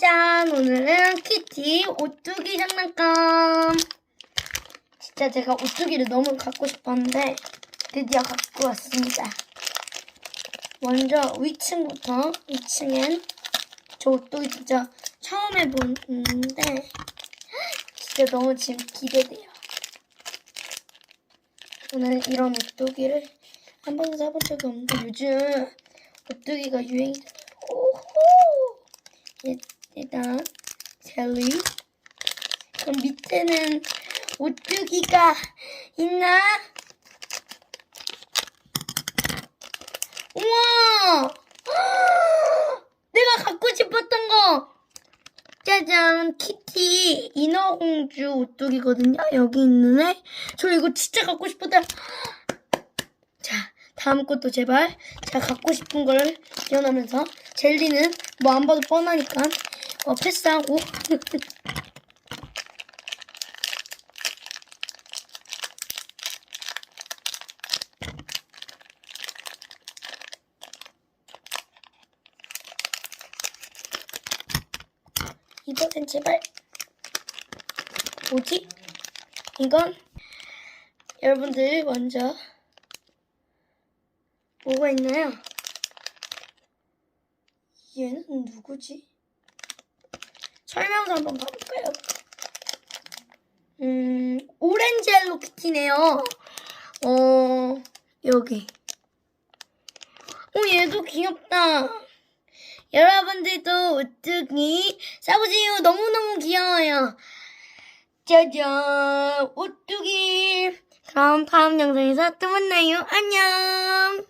짜잔! 오늘은 키티 오뚜기 장난감. 진짜 제가 오뚜기를 너무 갖고 싶었는데 드디어 갖고 왔습니다. 먼저 위층부터 위층엔 저 오뚜기 진짜 처음 해보는데 진짜 너무 지금 기대돼요. 저는 이런 오뚜기를 한 번도 사본 적이 없는데 요즘 오뚜기가 유행이잖아요. 오호! 일- 일단 젤리 그럼 밑에는 오뚜기가 있나? 우와! 내가 갖고 싶었던 거! 짜잔 키티 인어공주 오뚜기거든요 여기 있는 애. 저 이거 진짜 갖고 싶었다. 자 다음 것도 제발 제가 갖고 싶은 걸 기원하면서 젤리는 뭐 안 봐도 뻔하니까 어, 패스하고 이번엔 제발 뭐지? 이건 여러분들 먼저 뭐가 있나요? 얘는 누구지? 설명서 한번 봐볼까요? 음, 오렌지 헬로키티네요. 어, 여기. 어, 얘도 귀엽다. 여러분들도 오뚜기 사보세요. 너무너무 귀여워요. 짜잔, 오뚜기. 그럼 다음 영상에서 또 만나요. 안녕.